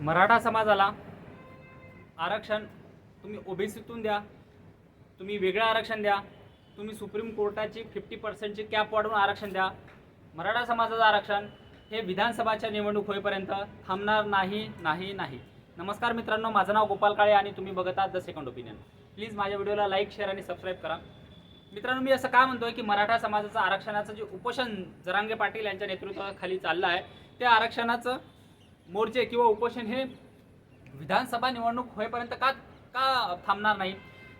मराठा समाजाला आरक्षण तुम्ही ओबीसीतून द्या तुम्ही वेगळं आरक्षण द्या तुम्ही सुप्रीम कोर्टाची फिफ्टी पर्सेंटची कॅप वाढवून आरक्षण द्या. मराठा समाजाचं आरक्षण हे विधानसभाच्या निवडणूक होईपर्यंत थांबणार नाही नाही नाही. नमस्कार मित्रांनो माझं नाव गोपाल काळे आणि तुम्ही बघत आहात द सेकंड ओपिनियन. प्लीज माझ्या व्हिडिओला लाईक शेअर आणि सबस्क्राईब करा. मित्रांनो मी असं काय म्हणतोय की मराठा समाजाचं आरक्षणाचं जे उपोषण जरांगे पाटील यांच्या नेतृत्वाखाली चाललं आहे त्या आरक्षणाचं मोर्चे किंवा उपोषण हे विधानसभा निवडणूक होईपर्यंत का का थांबणार नाही?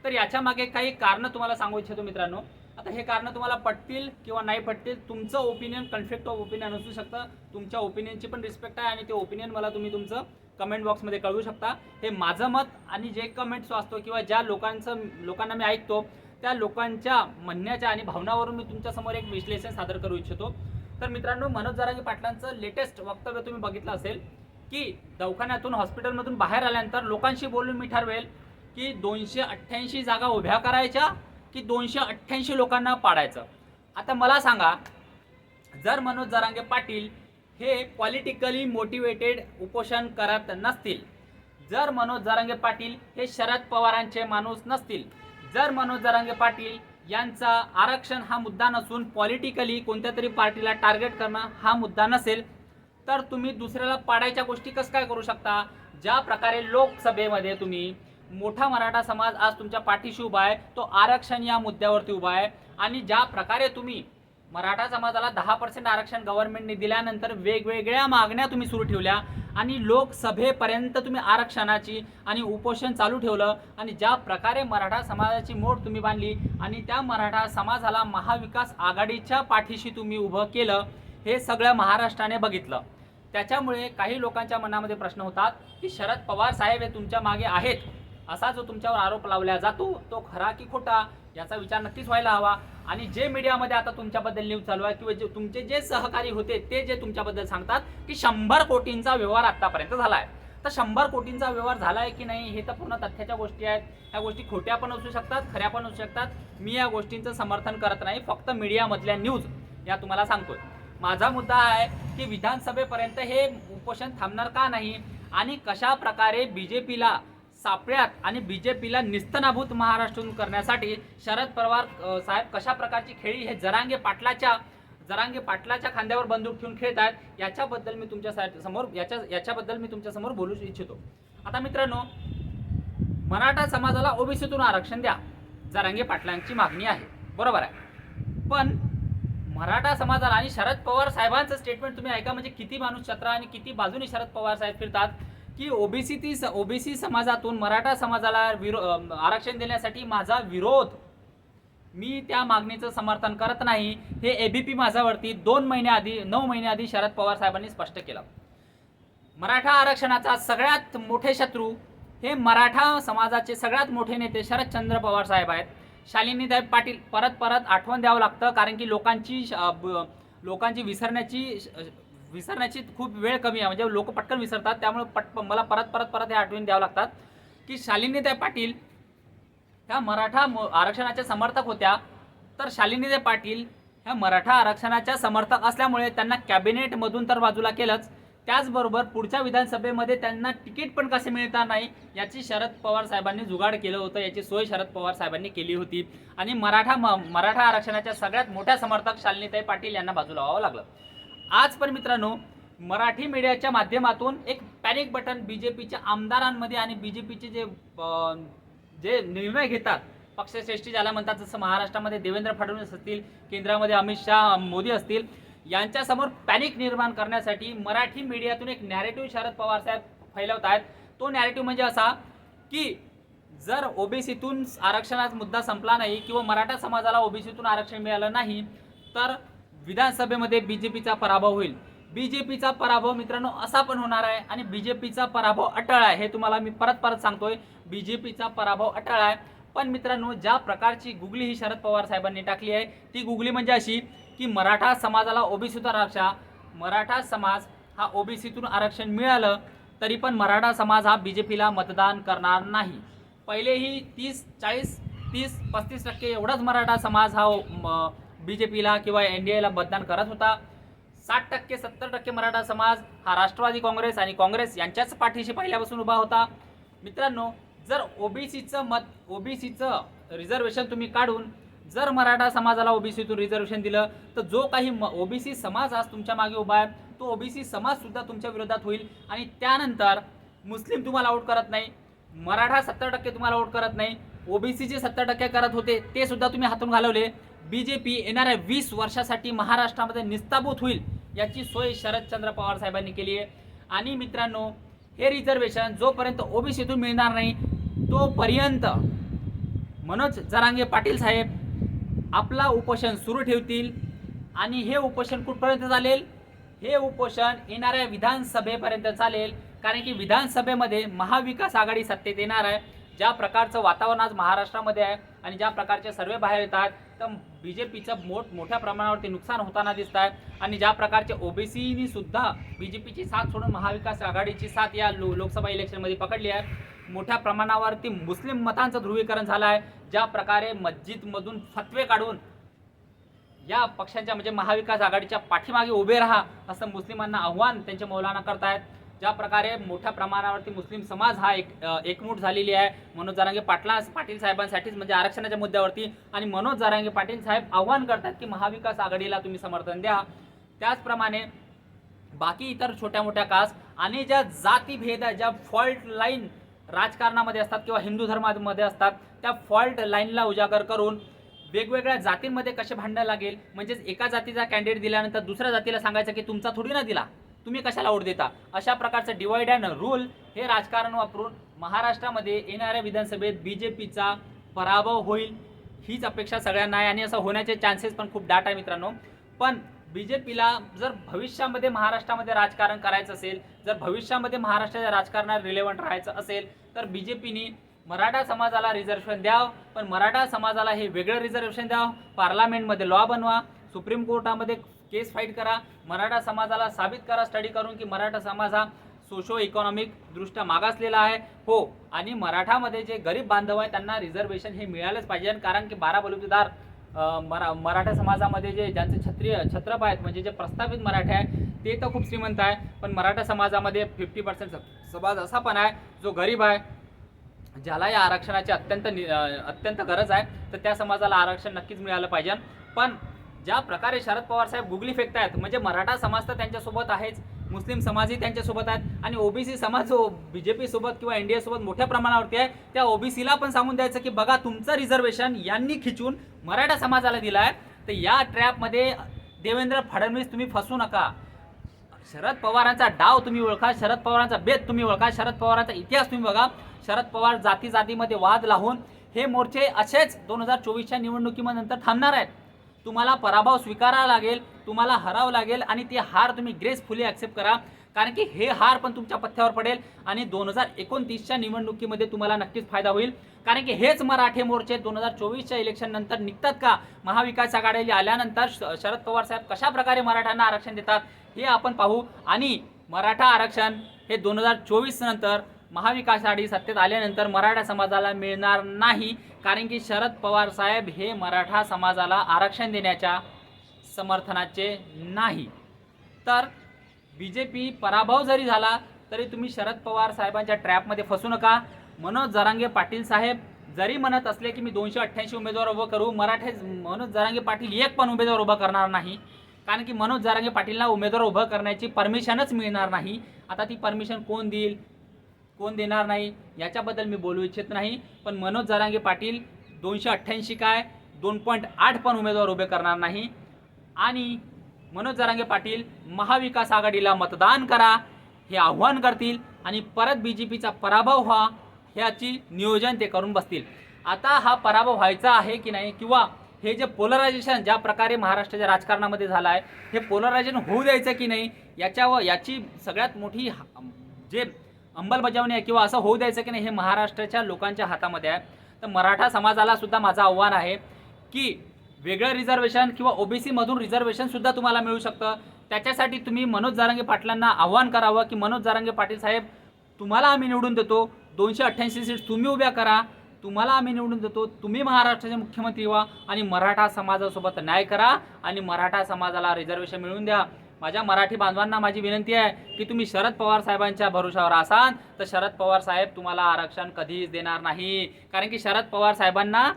तर याच्या मागे काही कारणं तुम्हाला सांगू इच्छितो मित्रांनो. आता हे कारणं तुम्हाला पटतील किंवा नाही पटतील तुमचं ओपिनियन कन्फ्लिक्ट ऑफ ओपिनियन असू शकतं. तुमच्या ओपिनियनची पण रिस्पेक्ट आहे आणि ते ओपिनियन मला तुम्ही तुमचं कमेंट बॉक्समध्ये कळवू शकता. हे माझं मत आणि जे कमेंट्स वाचतो किंवा ज्या लोकांचं लोकांना मी ऐकतो त्या लोकांच्या म्हणण्याच्या आणि भावनावरून मी तुमच्यासमोर एक विश्लेषण सादर करू इच्छितो. तर मित्रांनो मनोज जरांगे पाटलांचं लेटेस्ट वक्तव्य तुम्ही बघितलं असेल की दवाखान्यातून हॉस्पिटलमधून बाहेर आल्यानंतर लोकांशी बोलून मी ठरवेल की दोनशे अठ्ठ्याऐंशी जागा उभ्या करायच्या की दोनशे अठ्ठ्याऐंशी लोकांना पाडायचं. आता मला सांगा जर मनोज जरांगे पाटील हे पॉलिटिकली मोटिवेटेड उपोषण करत नसतील जर मनोज जरांगे पाटील हे शरद पवारांचे माणूस नसतील जर मनोज जरांगे पाटील यांचा आरक्षण हा मुद्दा नसून पॉलिटिकली कोणत्या तरी पार्टीला टार्गेट करणं हा मुद्दा नसेल तर तुम्ही दुसऱ्याला पाडायच्या गोष्टी कसं काय करू शकता? ज्या प्रकारे लोकसभेमध्ये तुम्ही मोठा मराठा समाज आज तुमच्या पाठीशी उभा आहे तो आरक्षण या मुद्द्यावरती उभा आहे. आणि ज्या प्रकारे तुम्ही मराठा समाजाला दहा पर्सेंट आरक्षण गव्हर्नमेंटने दिल्यानंतर वेगवेगळ्या मागण्या तुम्ही सुरू ठेवल्या आणि लोकसभेपर्यंत तुम्ही आरक्षणाची आणि उपोषण चालू ठेवलं आणि ज्या प्रकारे मराठा समाजाची मोड तुम्ही बांधली आणि त्या मराठा समाजाला महाविकास आघाडीच्या पाठीशी तुम्ही उभं केलं हे सगळं महाराष्ट्राने बघितलं. त्याच्यामुळे काही लोकांच्या मनामध्ये प्रश्न होतात की शरद पवार साहेब हे तुमच्या मागे आहेत असा जो तुमच्यावर आरोप लावला जातो तो खरा की खोटा याचा विचार नक्कीच व्हायला हवा. आणि जे मीडियामध्ये आता तुमच्याबद्दल न्यूज चालू आहे किंवा जे तुमचे जे सहकारी होते ते जे तुमच्याबद्दल सांगतात की शंभर कोटींचा व्यवहार आतापर्यंत झाला आहे तर शंभर कोटींचा व्यवहार झाला आहे की नाही हे तर पूर्ण तथ्याच्या गोष्टी आहेत. ह्या गोष्टी खोट्या पण असू शकतात खऱ्या पण असू शकतात. मी या गोष्टींचं समर्थन करत नाही फक्त मीडियामधल्या न्यूज या तुम्हाला सांगतोय. माझा मुद्दा आहे की विधानसभेपर्यंत हे उपोषण थांबणार का नाही आणि कशा प्रकारे बी जे पीला सापळ्यात आणि बी जे पीला निस्तनाभूत महाराष्ट्रातून करण्यासाठी शरद पवार साहेब कशा प्रकारची खेळी हे जरांगे पाटलाच्या जरांगे पाटलाच्या खांद्यावर बंदूक ठेवून खेळत आहेत याच्याबद्दल मी तुमच्यासमोर याच्या याच्याबद्दल मी तुमच्यासमोर बोलू इच्छितो. आता मित्रांनो मराठा समाजाला ओबीसीतून आरक्षण द्या जरांगे पाटलांची मागणी आहे. बरोबर आहे. पण मराठा समाजाला आणि शरद पवार साहेबांचं स्टेटमेंट तुम्ही ऐका म्हणजे किती माणूस छत्रा आणि किती बाजूने शरद पवार साहेब फिरतात की ओबीसी ती ओबीसी समाजातून मराठा समाजाला विरो आरक्षण देण्यासाठी माझा विरोध. मी त्या मागणीचं समर्थन करत नाही. हे एबीपी माझ्यावरती दोन महिन्याआधी नऊ महिन्याआधी शरद पवार साहेबांनी स्पष्ट केलं. मराठा आरक्षणाचा सगळ्यात मोठे शत्रू हे मराठा समाजाचे सगळ्यात मोठे नेते शरदचंद्र पवार साहेब आहेत. शालिनीताई पाटील परत परत आठवण द्यावं लागतं कारण की लोकांची श- लोकांची विसरण्याची श- विसरण्याची खूप वेळ कमी आहे. म्हणजे लोक पटकन विसरतात. त्यामुळे पट मला परत परत परत हे आठवण द्यावं लागतात. की शालिनीताई पाटील ह्या मराठा म- आरक्षणाच्या समर्थक होत्या. तर शालिनीताई पाटील ह्या मराठा आरक्षणाच्या समर्थक असल्यामुळे त्यांना कॅबिनेटमधून तर बाजूला केलंच. त्याचबरोबर पुढच्या विधानसभेमध्ये त्यांना तिकीट पण कसे मिळणार नाही याची शरद पवार साहेबांनी जुगाड केलं होतं. याची सोय शरद पवार साहेबांनी केली होती. आणि मराठा म- मराठा आरक्षणाच्या सगळ्यात मोठ्या समर्थक शालिनीताई पाटील यांना बाजूला व्हावं लागलं. आज पण मित्रांनो मराठी मीडियाच्या माध्यमातून एक पॅनिक बटन बी जे पीच्या आमदारांमध्ये आणि बी जे पीचे जे जे निर्णय घेतात पक्षश्रेष्ठी ज्याला म्हणतात जसं महाराष्ट्रामध्ये देवेंद्र फडणवीस असतील केंद्रामध्ये अमित शहा मोदी असतील यांच्यासमोर पॅनिक निर्माण करण्यासाठी मराठी मीडियातून एक नॅरेटिव्ह शरद पवार साहेब फैलवत आहेत तो नॅरेटिव्ह म्हणजे असा की जर ओबीसीतून आरक्षणाचा मुद्दा संपला नाही किंवा मराठा समाजाला ओबीसीतून आरक्षण मिळालं नाही तर विधानसभेमध्ये बी जे पीचा पराभव होईल. बी जे पीचा पराभव मित्रांनो असा पण होणार आहे आणि बी जे पीचा पराभव अटळ आहे हे तुम्हाला मी परत परत सांगतोय. बी जे पीचा पराभव अटळ आहे. पण मित्रांनो ज्या प्रकारची गुगली ही शरद पवार साहेबांनी टाकली आहे ती गुगली म्हणजे अशी की मराठा समाजाला ओबीसीतून आरक्षण मराठा समाज हा ओबीसीतून आरक्षण मिळालं तरी पण मराठा समाज हा बी जे पीला मतदान करणार नाही. पहिलेही तीस चाळीस तीस पस्तीस टक्के एवढाच मराठा समाज हा बी जे पीला किंवा एन डी एला मतदान करत होता. साठ टक्के सत्तर टक्के मराठा समाज हा राष्ट्रवादी काँग्रेस आणि काँग्रेस यांच्याच पाठीशी पहिल्यापासून उभा होता. मित्रांनो जर ओबीसीचं मत ओबीसीचं रिझर्वेशन तुम्ही काढून जर मराठा समाजाला ओबीसीतून रिझर्वेशन दिलं तर जो काही म ओबीसी समाज आज तुमच्या मागे उभा आहे तो ओबीसी समाजसुद्धा तुमच्या विरोधात होईल. आणि त्यानंतर मुस्लिम तुम्हाला आउट करत नाही मराठा सत्तर टक्के तुम्हाला आउट करत नाही ओबीसीचे सत्तर टक्के करत होते ते सुद्धा तुम्ही हातून घालवले. बी जे पी येणाऱ्या वीस वर्षासाठी महाराष्ट्रामध्ये निस्ताभूत होईल याची सोय शरदचंद्र पवार साहेबांनी केली आहे. आणि मित्रांनो हे रिझर्वेशन जोपर्यंत ओबीसीतून मिळणार नाही तोपर्यंत मनोज जरांगे पाटील साहेब आपला उपोषण सुरू ठेवतील. आणि हे उपोषण कुठपर्यंत चालेल? हे उपोषण येणाऱ्या विधानसभेपर्यंत चालेल. कारण की विधानसभेमध्ये महाविकास आघाडी सत्तेत येणार आहे. ज्या प्रकारचं वातावरण आज महाराष्ट्रामध्ये आहे आणि ज्या प्रकारचे सर्वे बाहेर येतात तर बी जे पीचं मोठ मोठ्या प्रमाणावरती नुकसान होताना दिसत आहे आणि ज्या प्रकारचे ओबीसीनी सुद्धा बी जे पीची साथ सोडून महाविकास आघाडीची साथ या लो लोकसभा इलेक्शनमध्ये पकडली आहे. मोठ्या प्रमाणावरती मुस्लिम मतांचं ध्रुवीकरण झालं आहे. ज्या प्रकारे मस्जिदमधून फतवे काढून या पक्षांच्या म्हणजे महाविकास आघाडीच्या पाठीमागे उभे राहा असं मुस्लिमांना आव्हान त्यांच्या मौलाना करतायत. ज्या प्रकारे मोठ्या प्रमाणावरती मुस्लिम समाज हा एक अ, एकमूट झालेली आहे. मनोज जारांगे पाटला पाटील साहेबांसाठीच म्हणजे आरक्षणाच्या मुद्द्यावरती आणि मनोज जारांगे पाटील साहेब आव्हान करतात की महाविकास आघाडीला तुम्ही समर्थन द्या. त्याचप्रमाणे बाकी इतर छोट्या मोठ्या कास्ट आणि ज्या जातीभेद ज्या फॉल्ट लाईन राजकारणामध्ये असतात किंवा हिंदू धर्मामध्ये असतात त्या फॉल्ट लाईनला उजागर करून वेगवेगळ्या जातींमध्ये कसे भांडणं लागेल? म्हणजेच एका जातीचा कॅन्डिडेट दिल्यानंतर दुसऱ्या जातीला सांगायचं की तुमचा थोडी ना दिला. तुम्ही कशाला ओढ देता? अशा प्रकारचं डिवाइड अँड रूल हे राजकारण वापरून महाराष्ट्रामध्ये येणाऱ्या विधानसभेत बी जे पीचा पराभव होईल हीच अपेक्षा सगळ्यांना आहे आणि असं होण्याचे चान्सेस पण खूप दाट आहे मित्रांनो. पण बी जे पीला जर भविष्यामध्ये महाराष्ट्रामध्ये राजकारण करायचं असेल जर भविष्यामध्ये महाराष्ट्राच्या राजकारणात रिलेव्हंट राहायचं असेल तर बी जे पीने मराठा समाजाला रिझर्वेशन द्यावं पण मराठा समाजाला हे वेगळं रिझर्वेशन द्यावं. पार्लमेंटमध्ये लॉ बनवा सुप्रीम कोर्टामध्ये केस फाईट करा मराठा समाजाला साबित करा स्टडी करून की मराठा समाज हा सोशो इकॉनॉमिक दृष्ट्या मागासलेला आहे. हो आणि मराठामध्ये जे गरीब बांधव आहे त्यांना रिझर्वेशन हे मिळालंच पाहिजे. कारण की बारा बलुतेदार मरा मराठा समाजामध्ये जे ज्यांचे क्षत्रिय छत्रप आहेत म्हणजे जे प्रस्थापित मराठे आहे ते तर खूप श्रीमंत आहे पण मराठा समाजामध्ये फिफ्टी पर्सेंट समाज असा पण आहे जो गरीब आहे ज्याला या आरक्षणाची अत्यंत नि- अत्यंत गरज आहे तर त्या समाजाला आरक्षण नक्कीच मिळालं पाहिजे. पण ज्या प्रकारे शरद पवार साहेब गुगली फेकतायत म्हणजे मराठा समाज तर त्यांच्यासोबत आहेच मुस्लिम समाजही त्यांच्यासोबत आहेत आणि ओबीसी समाज जो बी जे पी सोबत किंवा एन डी एसोबत मोठ्या प्रमाणावरती आहे त्या ओबीसीला पण सांगून द्यायचं की बघा तुमचं रिझर्वेशन यांनी खिचून मराठा समाजाला दिला आहे तर या ट्रॅपमध्ये देवेंद्र फडणवीस तुम्ही फसू नका. शरद पवारांचा डाव तुम्ही ओळखा शरद पवारांचा बेत तुम्ही ओळखा शरद पवारांचा इतिहास तुम्ही बघा. शरद पवार जाती जातीमध्ये वाद लावून हे मोर्चे असेच दोन हजार चोवीसच्या निवडणुकीनंतर थांबणार आहेत. तुम्हाला पराभव स्वीकारावा लागेल तुम्हाला हरावं लागेल आणि ते हार तुम्ही ग्रेसफुली ॲक्सेप्ट करा. कारण की हे हार पण तुमच्या पथ्यावर पडेल आणि दोन हजार एकोणतीसच्या निवडणुकीमध्ये तुम्हाला नक्कीच फायदा होईल. कारण की हेच मराठे मोर्चे दोन हजार चोवीसच्या इलेक्शन नंतर निघतात का? महाविकास आघाडी आल्यानंतर श- शरद पवार साहेब कशा प्रकारे मराठ्यांना आरक्षण देतात हे आपण पाहू. आणि मराठा आरक्षण हे दोन हजार चोवीस नंतर महाविकास आघाडी सत्तेत आल्यानंतर मराठा समाजाला मिळणार नाही कारण की शरद पवार साहेब हे मराठा समाजाला आरक्षण देण्याच्या समर्थनाचे नाही. तर बी जे पी पराभव जरी झाला तरी तुम्ही शरद पवार साहेबांच्या ट्रॅपमध्ये फसू नका. मनोज जरांगे पाटील साहेब जरी म्हणत असले की मी दोनशे अठ्ठ्याऐंशी उमेदवार उभं करू मराठे मनोज जरांगे पाटील एक पण उमेदवार उभा करणार नाही. कारण की मनोज जरांगे पाटीलला उमेदवार उभं करण्याची परमिशनच मिळणार नाही. आता ती परमिशन कोण देईल? कोण देणार नाही याच्याबद्दल मी बोलू इच्छित नाही. पण मनोज जरांगे पाटील दोनशे अठ्ठ्याऐंशी काय दोन पॉईंट आठ पण उमेदवार उभे करणार नाही. आणि मनोज जरांगे पाटील महाविकास आघाडीला मतदान करा हे आव्हान करतील आणि परत बी जे पीचा पराभव व्हा ह्याची नियोजन ते करून बसतील. आता हा पराभव व्हायचा आहे की नाही किंवा हे जे पोलरायझेशन ज्या प्रकारे महाराष्ट्राच्या राजकारणामध्ये झालं आहे हे पोलरायझेशन होऊ द्यायचं की नाही याच्यावर याची सगळ्यात मोठी हा- जे अंमलबजावणी आहे किंवा असं होऊ द्यायचं की नाही हे महाराष्ट्राच्या लोकांच्या हातामध्ये आहे. तर मराठा समाजाला सुद्धा माझं आव्हान आहे की वेगळं रिझर्वेशन किंवा ओबीसीमधून रिझर्वेशनसुद्धा तुम्हाला मिळू शकतं. त्याच्यासाठी तुम्ही मनोज जारांगे पाटलांना आव्हान करावं की मनोज जारांगे पाटील साहेब तुम्हाला आम्ही निवडून देतो. दोनशे अठ्ठ्याऐंशी सीट तुम्ही उभ्या करा. तुम्हाला आम्ही निवडून देतो. तुम्ही महाराष्ट्राचे मुख्यमंत्री व्हा आणि मराठा समाजासोबत न्याय करा आणि मराठा समाजाला रिझर्वेशन मिळवून द्या. माझ्या मराठी बांधवांना माझी विनंती आहे की तुम्ही शरद पवार साहेबांच्या भरोशावर असाल तर शरद पवार साहेब तुम्हाला आरक्षण कधीच देणार नाही. कारण की शरद पवार साहेबांना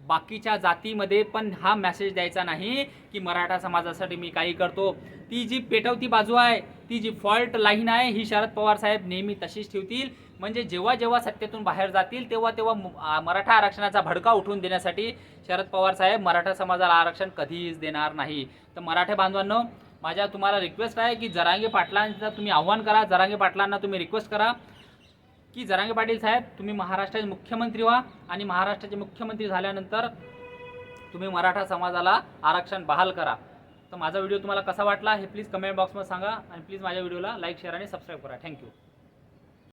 बाकीच्या जातीमध्ये पण हा मेसेज द्यायचा नाही की मराठा समाजासाठी मी काही करतो. ती जी पेटवती बाजू आहे ती जी फॉल्ट लाईन आहे ही शरद पवार साहेब नेहमी तशीच ठेवतील. म्हणजे जेव्हा जेव्हा सत्तेतून बाहेर जातील तेव्हा तेव्हा मराठा आरक्षणाचा भडका उठवून देण्यासाठी शरद पवार साहेब मराठा समाजाला आरक्षण कधीच देणार नाही. तर मराठा बांधवांनो माझ्या तुम्हाला रिक्वेस्ट आहे की जरांगे पाटलांचं तुम्ही आव्हान करा जरांगे पाटलांना तुम्ही रिक्वेस्ट करा. की जरांगे पाटील साहेब तुम्ही महाराष्ट्राचे मुख्यमंत्री व्हा आणि महाराष्ट्राचे मुख्यमंत्री झाल्यानंतर तुम्ही मराठा समाजाला आरक्षण बहाल करा. तर माझा व्हिडिओ तुम्हाला कसा वाटला हे प्लीज कमेंट बॉक्समध्ये सांगा आणि प्लीज माझ्या व्हिडिओला लाईक शेअर आणि सबस्क्राईब करा. Thank you